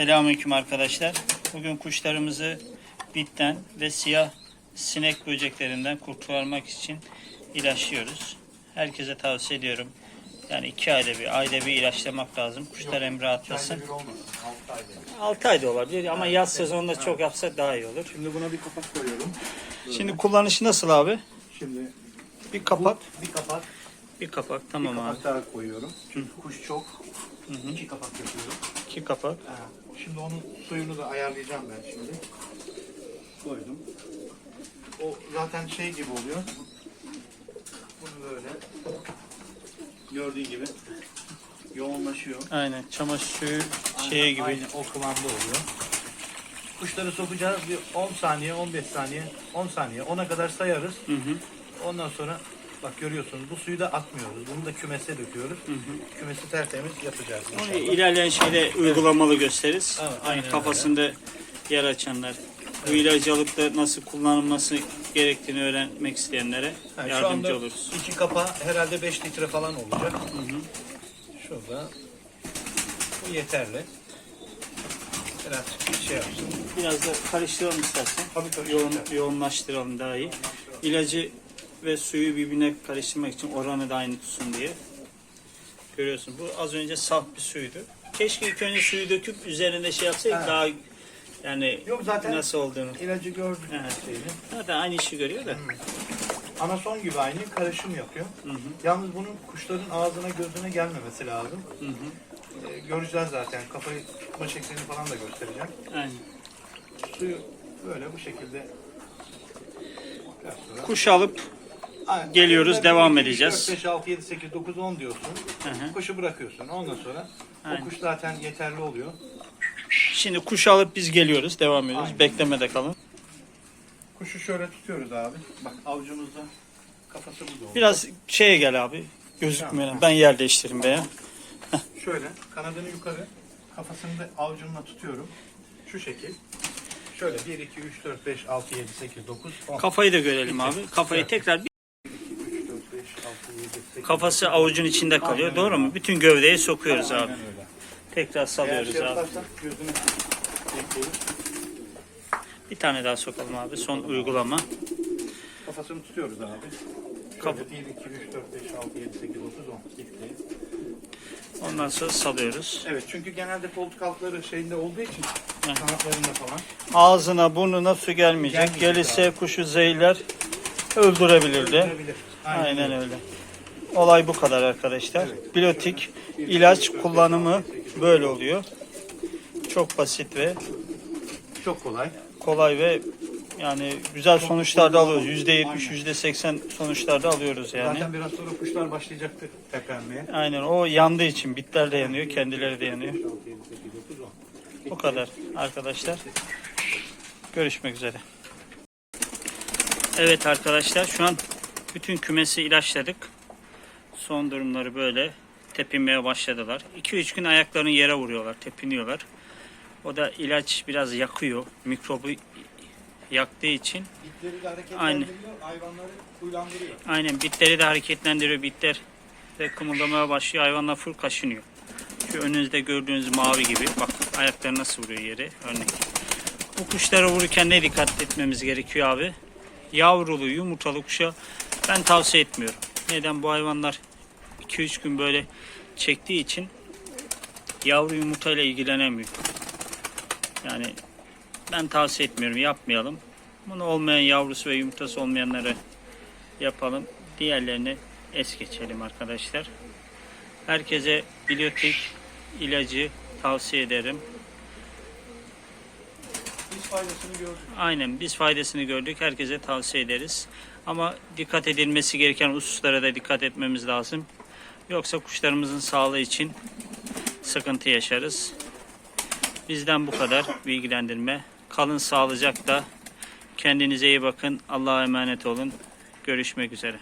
Selamünaleyküm arkadaşlar. Bugün kuşlarımızı bitten ve siyah sinek böceklerinden kurtarmak için ilaçlıyoruz. Herkese tavsiye ediyorum. Yani iki ayda bir, ayda bir ilaçlamak lazım. Kuşlar emre atlasın. 6 ayda olabilir ama yaz sezonunda çok yapsa daha iyi olur. Şimdi buna bir kapak koyuyorum. Şimdi kullanışı nasıl abi? Şimdi Bir kapak. bir kapak, Bir kapak bir tamam abi. kapak daha koyuyorum. Çünkü kuş çok. İki kapak yapıyorum. İki kapak. Ha, Şimdi onun suyunu da ayarlayacağım ben şimdi. Koydum. O zaten şey gibi oluyor. Bunu böyle gördüğün gibi yoğunlaşıyor. Aynen çamaşır suyu şeye gibi. Aynı o kıvamda oluyor. Kuşları sokacağız bir 10 saniye, 15 saniye, 10 saniye. 10'a kadar sayarız. Hı hı. Ondan sonra bak görüyorsunuz bu suyu da atmıyoruz. Bunu da kümese döküyoruz. Kümesi tertemiz yapacağız Onu inşallah. ilerleyen şeyde uygulamalı gösteririz. Evet, Hani aynen kafasında yer açanlar, bu ilacı alıp da nasıl kullanılması gerektiğini öğrenmek isteyenlere Ha, şu yardımcı anda oluruz. iki kapa herhalde 5 litre falan olacak. Şurada. Bu yeterli. Biraz şey yapsın. Biraz da karıştıralım istersen. Tabii tabii. Yoğun, yoğunlaştıralım daha iyi. İlacı ve suyu birbirine karıştırmak için oranı da aynı tutsun diye. Görüyorsun bu az önce saf bir suydu. Keşke ilk önce suyu döküp üzerinde şey yapsaydık Ha. daha yani Yok zaten nasıl olduğunu. ilacı gördük. Evet. Zaten aynı işi görüyor da. Anason gibi aynı karışım yapıyor. Hı hı. Yalnız bunun kuşların ağzına gözüne gelmemesi lazım. Hı hı. Ee, göreceğiz zaten. Kafayı tutma şeklini falan da göstereceğim. Aynen. Suyu böyle bu şekilde Kuş alıp Aynen. Geliyoruz, Böyle devam edeceğiz. dört, beş, altı, yedi, sekiz, dokuz, on diyorsun. Hı hı. Kuşu bırakıyorsun. Ondan sonra Aynen. o kuş zaten yeterli oluyor. Şimdi kuş alıp biz geliyoruz. Devam ediyoruz. Aynen. Beklemede kalın. Kuşu şöyle tutuyoruz abi. Bak avucumuzda kafası burada oldu. Biraz şeye gel abi. Gözükmeyen. Ben yer değiştireyim be ya. Şöyle kanadını yukarı kafasını da avucumla tutuyorum. Şu şekil. Şöyle 1, 2, 3, 4, 5, 6, 7, 8, 9, 10. Kafayı da görelim abi. Kafayı tekrar bir 3, 4, 5, 6, 7, 8, kafası avucun içinde kalıyor. Aynen Doğru öyle. mu? Bütün gövdeyi sokuyoruz Aynen abi. öyle. Tekrar salıyoruz şey abi. Bir tane daha sokalım abi. Son uygulama. Kafasını tutuyoruz abi. Şöyle 1, 2, 3, 4, 5, 6, 7, 8, 9, 10. Gitti. Ondan sonra salıyoruz. Evet çünkü genelde koltuk altları şeyinde olduğu için kanatlarında falan. Ağzına burnuna su gelmeyecek. Gelmeyecek Gelirse kuşu zehirler. Öldürebilir de. Öldürebilir. Aynen öyle. Olay bu kadar arkadaşlar. Biyotik ilaç kullanımı böyle oluyor. Çok basit ve Çok kolay. kolay ve yani güzel sonuçlar da alıyoruz. %70, %80 sonuçlar da alıyoruz yani. Zaten biraz sonra kuşlar başlayacaktır tepenmeye. Aynen o yandığı için bitler de yanıyor, kendileri de yanıyor. 6, 7, 8, 9, 10. Bu kadar arkadaşlar. Görüşmek üzere. Evet arkadaşlar şu an bütün kümesi ilaçladık. Son durumları böyle tepinmeye başladılar. 2-3 gün ayaklarını yere vuruyorlar, tepiniyorlar. O da ilaç biraz yakıyor. Mikrobu yaktığı için Bitleri de Aynen. hareketlendiriyor, hayvanları huylandırıyor. aynen bitleri de hareketlendiriyor. Bitler de kımıldamaya başlıyor. Hayvanlar full kaşınıyor. Şu önünüzde gördüğünüz mavi gibi. Bak ayakları nasıl vuruyor yere. Örnek. Bu kuşlara vururken ne dikkat etmemiz gerekiyor abi? Yavrulu, yumurtalı kuşa ben tavsiye etmiyorum. Neden? Bu hayvanlar 2-3 gün böyle çektiği için yavru yumurtayla ilgilenemiyor. Yani ben tavsiye etmiyorum. Yapmayalım. Bunu olmayan yavrusu ve yumurtası olmayanları yapalım. Diğerlerini es geçelim arkadaşlar. Herkese biyotik ilacı tavsiye ederim. Biz faydasını gördük. Aynen biz faydasını gördük. Herkese tavsiye ederiz. Ama dikkat edilmesi gereken hususlara da dikkat etmemiz lazım. Yoksa kuşlarımızın sağlığı için sıkıntı yaşarız. Bizden bu kadar bilgilendirme. Kalın sağlıcakla. Kendinize iyi bakın. Allah'a emanet olun. Görüşmek üzere.